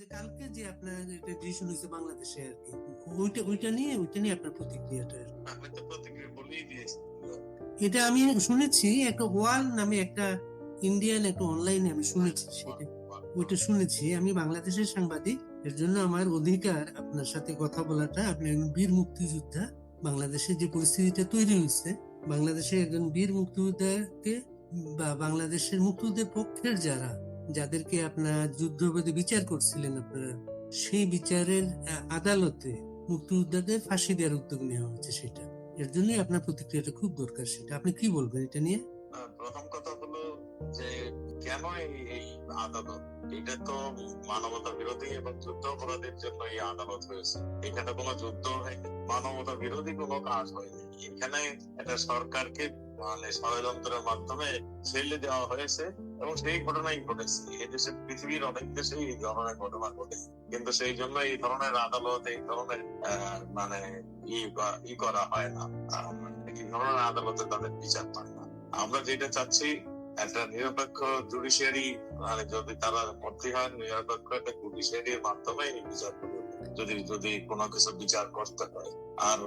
যে কালকে যে আপনার একটা ডিসিশন হয়েছে বাংলাদেশে আর কি ওইটা ওইটা নিয়ে ওইটা নিয়ে আপনার প্রতিক্রিয়াটা আমি তো প্রতিক্রিয়া বলেই দিয়েছি। এটা আমি শুনেছি একটা ওয়াল নামে একটা ইন্ডিয়ান একটা অনলাইনে আমি শুনেছি সেটা। ওইটা শুনেছি। আমি বাংলাদেশের সাংবাদিক এর জন্য আমার অধিকার আপনার সাথে কথা বলাটা। আপনি একজন বীর মুক্তিযোদ্ধা বাংলাদেশের যে পরিস্থিতিটা তৈরি হয়েছে বাংলাদেশে একজন বীর মুক্তিযোদ্ধাকে বা বাংলাদেশের মুক্তিযুদ্ধের পক্ষের যারা যাদেরকে আপনার যুদ্ধবেদে বিচার করছিলেন আপনারা, সেই বিচারের আদালতে মুক্তিযোদ্ধাদের ফাঁসি দেওয়ার উদ্যোগ নেওয়া হচ্ছে সেটা। এর জন্যই আপনার প্রতিক্রিয়াটা খুব দরকার সেটা। আপনি কি বলবেন এটা নিয়ে? প্রথম কথা হলো যে, কেন এই আদালত? এটা তো মানবতা বিরোধী এবং যুদ্ধ অপরাধের জন্য এই আদালত হয়েছে। এখানে কোনো যুদ্ধ হয়নি, মানবতা বিরোধী কোনো কাজ হয়নি। এখানে একটা সরকারকে মানে ষড়যন্ত্রের মাধ্যমে ছেলে দেওয়া হয়েছে। এবং সেই ঘটনাই ঘটেছে। এই দেশে পৃথিবীর অনেক দেশে এই ধরনের ঘটনা ঘটে। কিন্তু সেই জন্য এই ধরনের আদালত, এই ধরনের মানে ই করা হয় না। এই ধরনের আদালতে তাদের বিচার পায় না। আমরা যেটা চাচ্ছি, একটা নিরপেক্ষ জুডিশিয়ারি মানে যদি তারা ভর্তি হয় নিরপেক্ষ একটা জুডিশিয়ারির মাধ্যমে বিচার করবে। যদি যদি কোনো কিছু বিচার করতে হয়। আর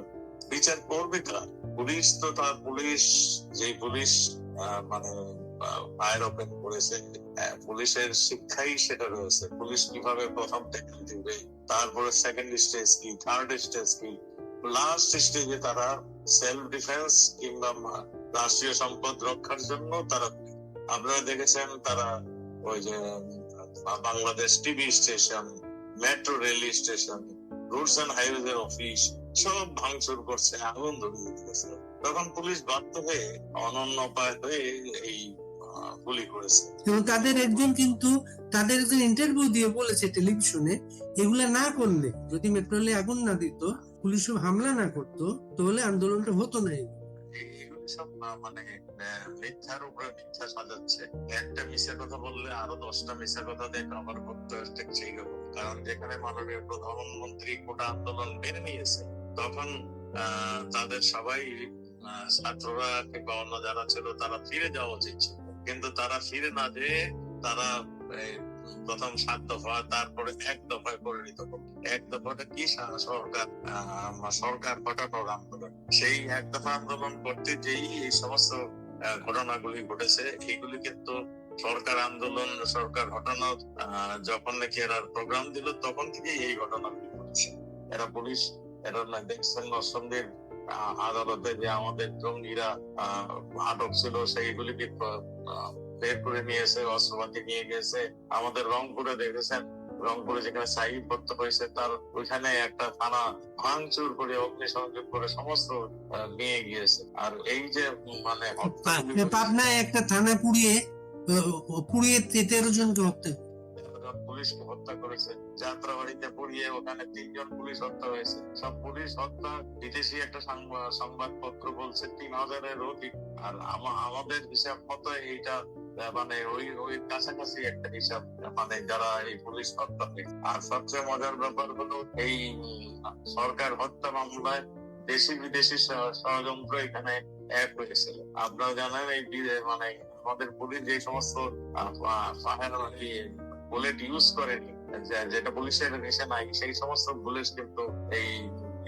বিচার করবে কার? পুলিশ তো তার পুলিশ যে পুলিশ মানে ওপেন করেছে পুলিশের শিক্ষাই সেটা রয়েছে। পুলিশ কীভাবে প্রথম ট্যাকেল দিবে, তারপরে সেকেন্ড স্টেজ কি থার্ড স্টেজ কি? লাস্ট স্টেজে তারা সেলফ ডিফেন্স কিংবা রাষ্ট্রীয় সম্পদ রক্ষার জন্য তারা, আপনারা দেখেছেন তারা ওই যে Bangladesh TV station metro rail station routes and highways এর অফিস সব ভাঙচুর করছে, আগুন ধরিয়ে দিয়েছে। তখন পুলিশ বাধ্য হয়ে অনন্য উপায় হয়ে এই গুলি করেছে। এবং তাদের একজন কিন্তু তাদের একজন ইন্টারভিউ দিয়ে বলেছে টেলিভিশনে এগুলা না করলে যদি মেট্রোলে আগুন না দিত পুলিশ হামলা না করতো তাহলে আন্দোলনটা হতো না সব মানে মিথ্যার উপরে মিথ্যা সাজাচ্ছে। একটা মিথ্যা কথা বললে আরও দশটা মিথ্যা কথা দিয়ে কভার করতে হচ্ছে সেই রকম। কারণ যেখানে মাননীয় প্রধানমন্ত্রী কোটা আন্দোলন মেনে নিয়েছে তখন তাদের সবাই ছাত্ররা কিংবা অন্য যারা ছিল তারা ফিরে যাওয়া উচিত ছিল। কিন্তু তারা ফিরে না যেয়ে তারা প্রথম সাত দফা তারপরে এক দফায় পরিণত এক দফাটা কি সরকার সরকার হটানোর আন্দোলন? সেই এক দফা আন্দোলন করতে যেই এই সমস্ত ঘটনাগুলি ঘটেছে এইগুলি কিন্তু সরকার আন্দোলন সরকার আহ, যখন নাকি এরা প্রোগ্রাম দিল তখন থেকে এই ঘটনাগুলি ঘটেছে। এরা পুলিশ এরা দেখছেন আহ, আদালতে যে আমাদের জঙ্গিরা আটক ছিল, সেইগুলিকে বের করে নিয়েছে, অস্ত্রপাতি নিয়ে গেছে। আমাদের রংপুরে দেখেছেন, রংপুরে যেখানে সাইড করতে হয়েছে, তার ওইখানে একটা থানা ভাঙচুর করে, অগ্নিসংযোগ করে সমস্ত নিয়ে গিয়েছে। আর এই যে মানে পাবনায় একটা থানা পুড়িয়ে পুড়িয়ে তেরো জনকে হত্যা পুলিশকে হত্যা করেছে। যাত্রাবাড়িতে পুড়িয়ে ওখানে তিনজন পুলিশ হত্যা হয়েছে। সব পুলিশ হত্যা, বিদেশি একটা সংবাদপত্র বলছে তিন হাজারের অধিক। আর আমাদের হিসাব মতো এইটা মানে ওই ওই কাছাকাছি একটা হিসাব মানে যারা এই পুলিশ হত্যা আর সবচেয়ে মজার ব্যাপার হলো এই সরকার হত্যা মামলায় দেশি বিদেশি ষড়যন্ত্র এখানে এক হয়েছিল আপনারা জানেন এই মানে আমাদের পুলিশ যে সমস্ত বুলেট ইউজ করেনি যেটা পুলিশের নেশে নাই, সেই সমস্ত বুলেট কিন্তু এই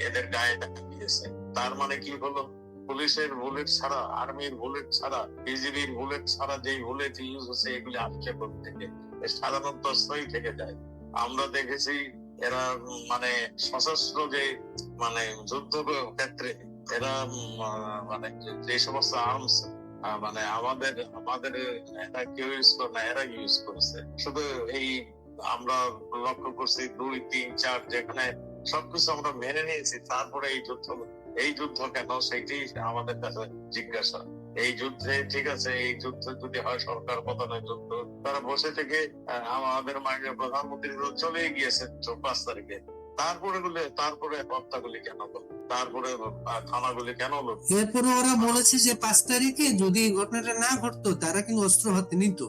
এদের গায়ে দিয়েছে। তার মানে কি হলো? পুলিশের বুলেট ছাড়া আর্মির বুলেট ছাড়া, বিজিবির বুলেট ছাড়া যেই বুলেট ইউজ হচ্ছে, এগুলি আক্ষেপ থেকে সাধারণত অস্ত্রই থেকে যায়। আমরা দেখেছি এরা মানে সশস্ত্র যে মানে যুদ্ধ ক্ষেত্রে এরা মানে যে সমস্ত আর্মস মানে আমাদের আমাদের এরা কেউ ইউজ করে না এরা ইউজ করেছে। শুধু এই আমরা লক্ষ্য করছি দুই, তিন, চার, যেখানে সবকিছু আমরা মেনে নিয়েছি, তারপরে এই যুদ্ধ এই যুদ্ধ কেন সেইটি আমাদের কাছে জিজ্ঞাসা। এই যুদ্ধে ঠিক আছে, এই যুদ্ধ যদি হয় সরকার পতনের যুদ্ধ, তারা বসে থেকে আমাদের মাননীয় প্রধানমন্ত্রী চলে গিয়েছে পাঁচ তারিখে। তারপরে গুলো তারপরে হত্যাগুলি কেন হলো তারপরে থানাগুলি কেন হলো এরপরে ওরা বলেছে যে পাঁচ তারিখে যদি ঘটনাটা না ঘটতো তারা কিন্তু অস্ত্র হাতে নিত।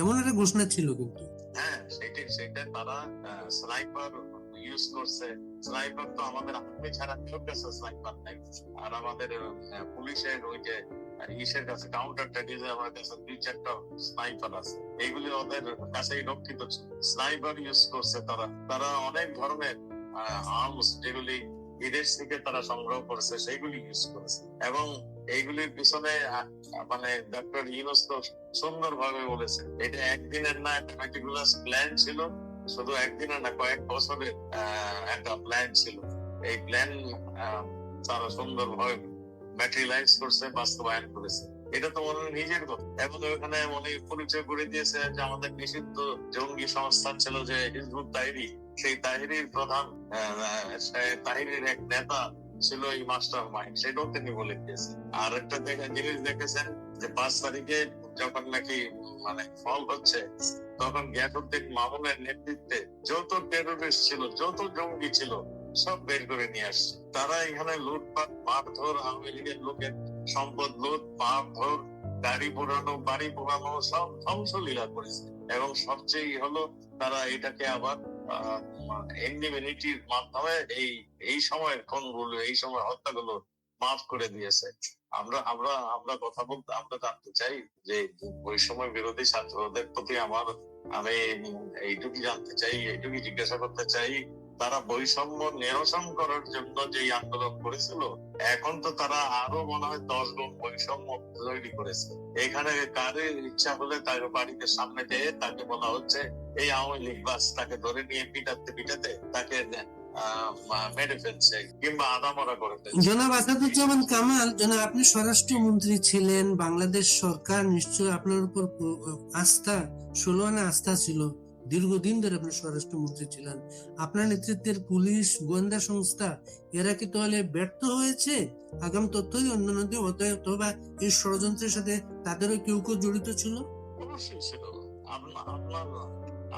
এমন একটা ঘোষণা ছিল কিন্তু। হ্যাঁ সেটাই সেটা তারা স্নাইপার ইউজ করছে। স্নাইপার তো আমাদের আর্মি ছাড়া কেউ কাছে স্নাইপার নাই। আর আমাদের পুলিশের ওই যে ইসের কাছে কাউন্টার কাছে দুই চারটা স্নাইপার আছে। এইগুলি ওদের কাছেই রক্ষিত স্নাইপার ইউজ করছে তারা। তারা অনেক ধরনের আর্মস যেগুলি বিদেশ থেকে তারা সংগ্রহ করেছে, সেইগুলি ইউজ করেছে। এবং এইগুলির পিছনে মানে ডক্টর ইউনুস তো সুন্দর ভাবে বলেছে এটা একদিনের না, একটা মেটিকুলাস প্ল্যান ছিল। শুধু একদিনের না, কয়েক বছরের একটা প্ল্যান ছিল। এই প্ল্যান তারা সুন্দর ভাবে ম্যাটেরিয়ালাইজ করছে, বাস্তবায়ন করেছে। এটা তো ওনার নিজের কথা। এবং ওখানে উনি পরিচয় করে দিয়েছে যে আমাদের নিষিদ্ধ জঙ্গি সংস্থা ছিল যে হিজবুত তাহিরি সেই তাহিরির প্রধান তাহিরির এক নেতা ছিল এই মাস্টার মাইন্ড। সেটাও তিনি বলে দিয়েছেন। আর একটা দেখা জিনিস দেখেছেন যে পাঁচ তারিখে যখন নাকি মানে ফল হচ্ছে, তখন গ্যাসুদ্দিন মামুনের নেতৃত্বে যত টেরোরিস্ট ছিল যত জঙ্গি ছিল, সব বের করে নিয়ে আসছে। তারা এখানে লুটপাট, মারধর, আওয়ামী লীগের লোকের সম্পদ লুট মারধর গাড়ি পোড়ানো, বাড়ি পোড়ানো, সব ধ্বংসলীলা করেছে। এবং সবচেয়ে হলো তারা এটাকে আবার এন্ডিমিনিটির মাধ্যমে এই এই সময়ের খুনগুলো, এই সময় হত্যাগুলো মাফ করে দিয়েছে। আমরা আমরা আমরা কথা বলতে, আমরা জানতে চাই যে ওই সময় বিরোধী ছাত্রদের প্রতি আমার আমি এইটুকু জানতে চাই এইটুকু জিজ্ঞাসা করতে চাই তারা বৈষম্য নিরসন করার জন্য যে আন্দোলন করেছিল, এখন তো তারা আরও মনে হয় দশ গুণ বৈষম্য তৈরি করেছে। এখানে কারের ইচ্ছা হলে তার বাড়িতে সামনে যেয়ে তাকে বলা হচ্ছে, এই আওয়ামী লীগ বাস তাকে ধরে নিয়ে পিটাতে পিটাতে তাকে কামাল আপনি স্বরাষ্ট্রমন্ত্রী ছিলেন, বাংলাদেশ সরকার নিশ্চয় আপনার উপর আস্থা, ষোলো আস্থা ছিল। দীর্ঘদিন ধরে আপনি স্বরাষ্ট্রমন্ত্রী ছিলেন। আপনার নেতৃত্বের পুলিশ, গোয়েন্দা সংস্থা, এরা কি তাহলে ব্যর্থ হয়েছে? আগাম তথ্যই দিয়ে অতএব অথবা এই ষড়যন্ত্রের সাথে তাদেরও কেউ কেউ জড়িত ছিল? অবশ্যই ছিল।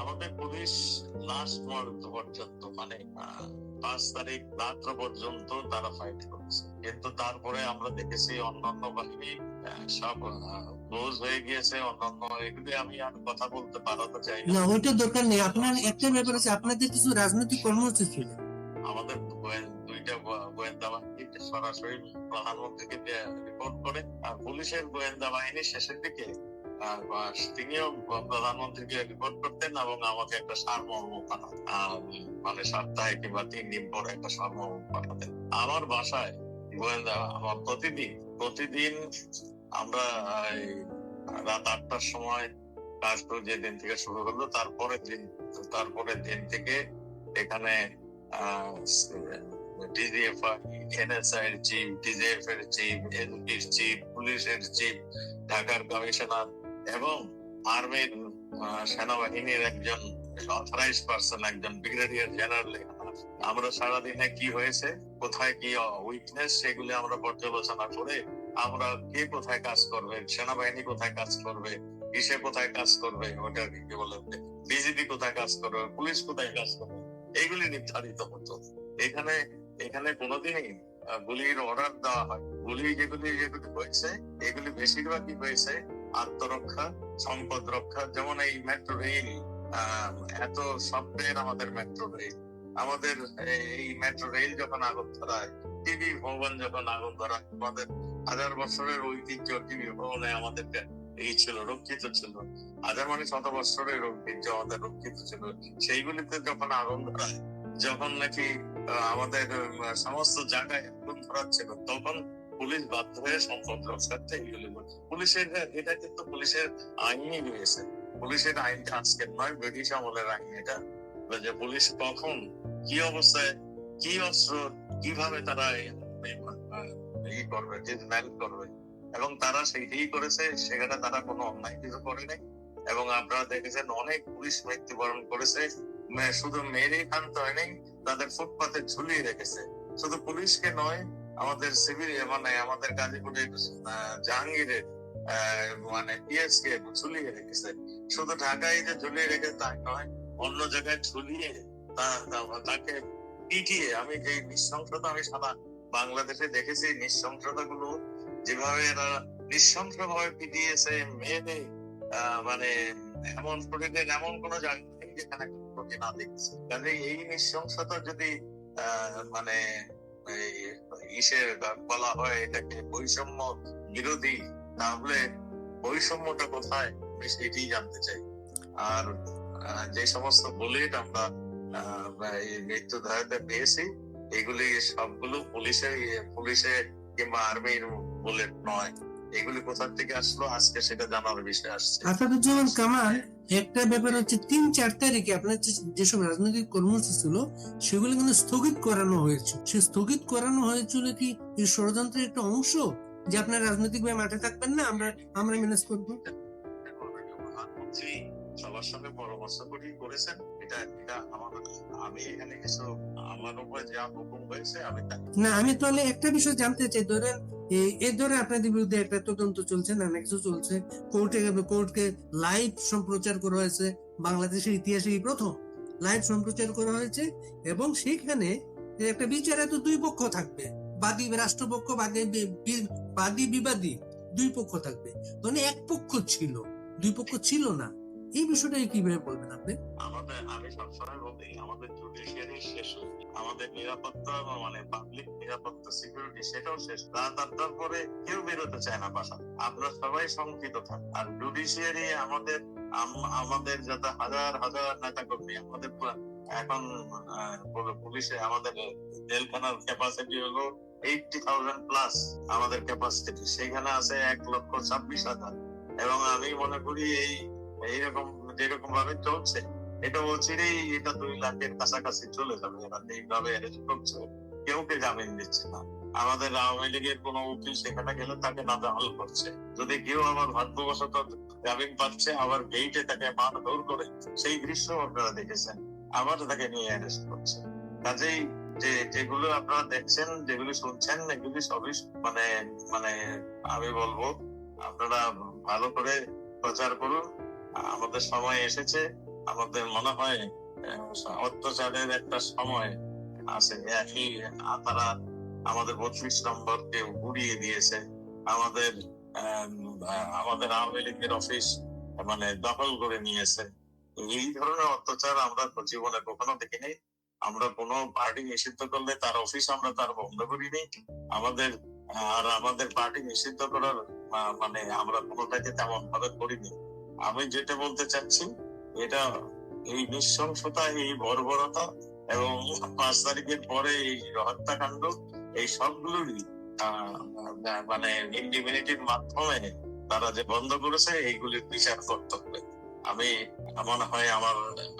আমাদের পুলিশ লাস্ট মুহূর্ত পর্যন্ত মানে পাঁচ তারিখ রাত্র পর্যন্ত তারা ফাইট করেছে। কিন্তু তারপরে আমরা দেখেছি অন্যান্য বাহিনী সব ক্লোজ হয়ে গিয়েছে অন্যান্য এগুলি আমি আর কথা বলতে পারাতে চাই না। ওইটা দরকার নেই। আপনার একটা ব্যাপার আছে আপনাদের কিছু রাজনৈতিক কর্মসূচি ছিল। আমাদের দুইটা গোয়েন্দা বাহিনী সরাসরি প্রধানমন্ত্রীকে রিপোর্ট করে আর পুলিশের গোয়েন্দা বাহিনী শেষের দিকে তিনিও প্রধানমন্ত্রীকে রিপোর্ট করতেন এবং আমাকে একটা সারমর্ম পাঠাতেন। মানে সপ্তাহে কিংবা তিন দিন পরে একটা সারমর্ম পাঠাতেন। আমার বাসায় গোয়েন্দা আমার প্রতিদিন প্রতিদিন আমরা রাত আটটার সময় কাজ যে দিন থেকে শুরু হলো তারপরে দিন তারপরে দিন থেকে এখানে ডিজিএফ এনএসআই চিফ ডিজিএফ এর চিফ, এনপির চিফ, পুলিশের চিফ, ঢাকার কমিশনার এবং আর্মির সেনাবাহিনীর একজন অথরাইজ পার্সন একজন ব্রিগেডিয়ার জেনারেল আমরা সারাদিনে কি হয়েছে? কোথায় কি উইকনেস সেগুলি আমরা পর্যালোচনা করে আমরা কে কোথায় কাজ করবে, সেনাবাহিনী কোথায় কাজ করবে, কিসে কোথায় কাজ করবে ওটা কি বলে বিজেপি কোথায় কাজ করবে, পুলিশ কোথায় কাজ করবে এইগুলি নির্ধারিত হতো। এখানে এখানে কোনোদিনই গুলির অর্ডার দেওয়া হয়, গুলি যেগুলি যেগুলি হয়েছে, এগুলি বেশিরভাগই হয়েছে আত্মরক্ষা, সম্পদ রক্ষা, যেমন এই মেট্রো রেল এত স্বপ্নের আমাদের মেট্রো রেল আমাদের এই মেট্রো রেল যখন আগুন ধরায় টিভি ভবন যখন আগুন ধরায় আমাদের হাজার বছরের ঐতিহ্য টিভি ভবনে আমাদের এই ছিল, রক্ষিত ছিল। হাজার মানে শত বছরের ঐতিহ্য আমাদের রক্ষিত ছিল। সেইগুলিতে যখন আগুন ধরায় যখন নাকি আমাদের সমস্ত জায়গায় আগুন ধরাচ্ছিল, তখন পুলিশ বাধ্য হয়ে সম্পদ রক্ষার্থে এইগুলি। পুলিশের এটা কিন্তু পুলিশের আইনই রয়েছে। পুলিশের আইনটা আজকের নয়, ব্রিটিশ আমলের আইন এটা। যে পুলিশ কখন কি অবস্থায়, কি অস্ত্র, কীভাবে তারা এই- করবে ডিসম্যান করবে। এবং তারা সেইটাই করেছে, সেখানে তারা কোনো অন্যায় কিছু করে নাই। এবং আপনারা দেখেছেন, অনেক পুলিশ মৃত্যুবরণ করেছে। শুধু মেরেই শান্ত হয়নি, তাদের ফুটপাতে ঝুলিয়ে রেখেছে। শুধু পুলিশকে নয়, আমাদের সিভিল মানে আমাদের গাজীপুরের জাহাঙ্গীরের মানে পিএস কে ঝুলিয়ে রেখেছে। শুধু ঢাকায় যে ঝুলিয়ে রেখেছে তাই নয়, অন্য জায়গায় ঝুলিয়ে তা- তা- তাকে পিটিয়ে, আমি যে নৃশংসতা আমি সারা বাংলাদেশে দেখেছি নৃশংসতা গুলো যেভাবে এরা নৃশংস ভাবে পিটিয়েছে মেয়েদে মানে এমন এমন জায়গা নেই যেখানে ক্ষতি না কাজে এই নৃশংসতা যদি মানে বলা হয় এটাকে বৈষম্য বিরোধী, তাহলে বৈষম্যটা কোথায়? আমি সেটাই জানতে চাই। আর যে সমস্ত বুলেট আমরা মৃত্যু পেয়েছি এগুলি সবগুলো পুলিশের পুলিশে কিংবা আর্মির বুলেট নয়। এগুলি কোথা থেকে আসলো আজকে সেটা জানার বিষয় আসছে। আসাদুজ্জামান কামাল একটা ব্যাপার হচ্ছে তিন চার তারিখে আপনার যেসব রাজনৈতিক কর্মসূচি ছিল সেগুলো কিন্তু স্থগিত করানো হয়েছে। সে স্থগিত করানো হয়েছিল কি এই ষড়যন্ত্রের একটা অংশ যে আপনার রাজনৈতিক ভাবে মাঠে থাকবেন না আমরা আমরা ম্যানেজ করব? প্রধানমন্ত্রী সবার সঙ্গে পরামর্শ করি করেছেন। না, আমি তাহলে একটা বিষয় জানতে চাই, ধরেন এই ধরে আপনাদের বিরুদ্ধে একটা তদন্ত চলছে না চলছে কোর্টে কোর্টকে লাইভ সম্প্রচার করা হয়েছে, বাংলাদেশের ইতিহাসে প্রথম লাইভ সম্প্রচার করা হয়েছে, এবং সেখানে একটা বিচারে তো দুই পক্ষ থাকবে, বাদী রাষ্ট্রপক্ষ, বাদী বাদী বিবাদী, দুই পক্ষ থাকবে। মানে এক পক্ষ ছিল, দুই পক্ষ ছিল না। এই বিষয়টা কীভাবে বলবেন আপনি? আমাদের, আমি সবসময় বলি, আমাদের জুডিশিয়ারি শেষ আমাদের নিরাপত্তা মানে পাবলিক নিরাপত্তা সিকিউরিটি সেটাও শেষ। কেউ বেরোতে চায় না বাসা। আপনারা সবাই শঙ্কিত আর জুডিশিয়ারি আমাদের আমাদের যত হাজার হাজার নেতা কর্মী আমাদের এখন পুলিশে আমাদের জেলখানার ক্যাপাসিটি হলো এইটটি থাউজেন্ড প্লাস আমাদের ক্যাপাসিটি সেখানে আছে এক লক্ষ ছাব্বিশ হাজার। এবং আমি মনে করি এই না। আমাদের আওয়ামী লীগের কোন উকিল সেখানে গেলে তাকে নাজাহাল করছে। যদি কেউ আবার ভাগ্যবশত জামিন পাচ্ছে আবার গেইটে তাকে মারধর করে, সেই দৃশ্য আপনারা দেখেছেন। আবার তাকে নিয়ে অ্যারেস্ট করছে। কাজেই যে, যেগুলো আপনারা দেখছেন, যেগুলো শুনছেন, এগুলি সবই মানে মানে আমি বলব, আপনারা ভালো করে প্রচার করুন। আমাদের সময় এসেছে। আমাদের মনে হয় অত্যাচারের একটা সময় আছে, একই তারা আমাদের বত্রিশ নম্বরকে উড়িয়ে দিয়েছে। আমাদের আমাদের আওয়ামী লীগের অফিস মানে দখল করে নিয়েছে। এই ধরনের অত্যাচার আমরা জীবনে কখনো দেখিনি। আমরা কোনো পার্টি নিষিদ্ধ করলে তার অফিস আমরা তার বন্ধ করিনি। আমাদের, আর আমাদের পার্টি নিষিদ্ধ করার মানে আমরা কোনোটাকে তেমন ভাবে করিনি। আমি যেটা বলতে চাচ্ছি এটা এই নৃশংসতা এই বর্বরতা এবং পাঁচ তারিখের পরে এই হত্যাকাণ্ড এই সবগুলোরই মানে ইন্ডিমিনিটির মাধ্যমে তারা যে বন্ধ করেছে এইগুলির বিচার করতে হবে। আমি মনে হয় আমার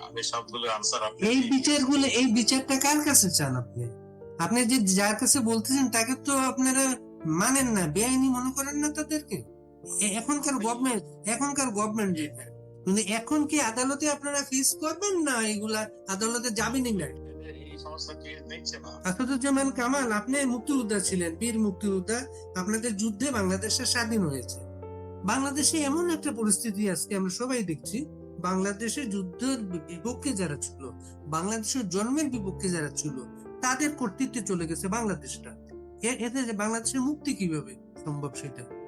আমি সবগুলো আনসার আপনি এই বিচারগুলো এই বিচারটা কার কাছে চান আপনি? আপনি যে যার কাছে বলতেছেন তাকে তো আপনারা মানেন না বেআইনি মনে করেন না তাদেরকে? এখনকার গভর্নমেন্ট এখনকার গভর্নমেন্ট যেটা কিন্তু এখন কি আদালতে আপনারা ফিস করবেন না এগুলা আদালতে যাবেনই না? আসাদুজ্জামান কামাল আপনি মুক্তিযোদ্ধা ছিলেন বীর মুক্তিযোদ্ধা। আপনাদের যুদ্ধে বাংলাদেশের স্বাধীন হয়েছে। বাংলাদেশে এমন একটা পরিস্থিতি আজকে আমরা সবাই দেখছি। বাংলাদেশের যুদ্ধের বিপক্ষে যারা ছিল বাংলাদেশের জন্মের বিপক্ষে যারা ছিল তাদের কর্তৃত্বে চলে গেছে বাংলাদেশটা। এতে যে বাংলাদেশের মুক্তি কীভাবে সম্ভব সেটা?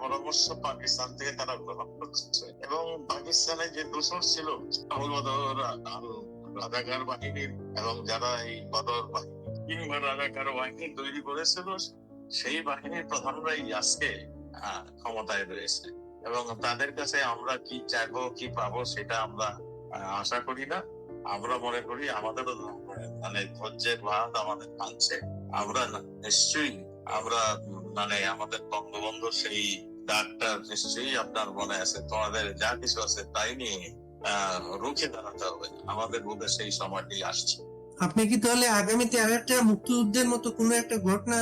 পরামর্শ পাকিস্তান থেকে তারা গ্রহণ করছে এবং পাকিস্তানে যে দোষর ছিল রাজাকার বাহিনীর এবং যারা এই বদর বাহিনী কিংবা রাজাকার বাহিনী তৈরি করেছিল সেই বাহিনীর প্রধানরাই আজকে ক্ষমতায় রয়েছে এবং তাদের কাছে আমরা কি চাইব কি পাবো সেটা আমরা আশা করি না। আমরা মনে করি আমাদের মানে ধৈর্যের ভাত আমাদের কাঁদছে আমরা নিশ্চয়ই আমরা মানে আমাদের বঙ্গবন্ধু সেই ডাকটা নিশ্চয়ই আপনার মনে আছে। তোমাদের যা কিছু আছে তাই নিয়ে আহ রুখে দাঁড়াতে হবে। আমাদের বোধহয় সেই সময়টি আসছে। আপনি কি তাহলে আগামীতে আর একটা মুক্তিযুদ্ধের মতো কোনো একটা ঘটনা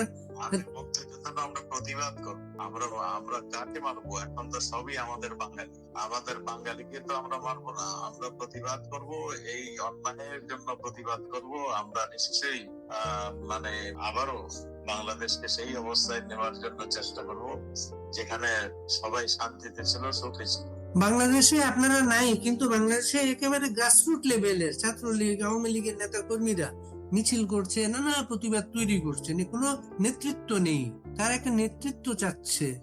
মুক্তিযুদ্ধটা আমরা প্রতিবাদ করব আমরা আমরা কাকে মারবো এখন তো সবই আমাদের বাঙালি। আমাদের বাঙালিকে তো আমরা মারবো না। আমরা প্রতিবাদ করব, এই অন্যায়ের জন্য প্রতিবাদ করব। আমরা নিশ্চয়ই মানে আবারও বাংলাদেশকে সেই অবস্থায় নেওয়ার জন্য চেষ্টা করব, যেখানে সবাই শান্তিতে ছিল, সুখে ছিল। বাংলাদেশে আপনারা নাই, কিন্তু বাংলাদেশে একেবারে গ্রাসরুট লেভেলের ছাত্রলীগ, আওয়ামী লীগের নেতা কর্মীরা মিছিল করছে, নানা প্রতিবাদ তৈরি করছে কোনো নেতৃত্ব নেই। তার একটা নেতৃত্ব চাচ্ছে?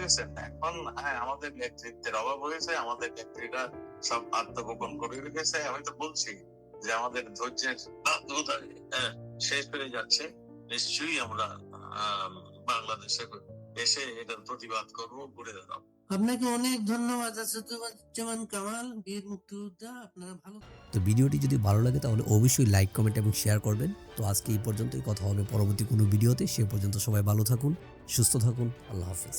গেছে এখান হ্যাঁ আমাদের অভাব হয়েছে, আমাদের সব আত্মগোপন করে রেখেছে। আমি তো বলছি যে আমাদের ধৈর্যের শেষ হয়ে যাচ্ছে। নিশ্চয়ই আমরা বাংলাদেশে এসে এটার প্রতিবাদ করব ঘুরে দাঁড়াবো আপনাকে অনেক ধন্যবাদ। আসাদুজ্জামান কামাল বীর মুক্তিযোদ্ধা আপনারা ভালো তো ভিডিওটি যদি ভালো লাগে তাহলে অবশ্যই লাইক কমেন্ট এবং শেয়ার করবেন। তো আজকে এই পর্যন্তই। কথা হবে পরবর্তী কোনো ভিডিওতে। সে পর্যন্ত সবাই ভালো থাকুন সুস্থ থাকুন। আল্লাহ হাফিজ।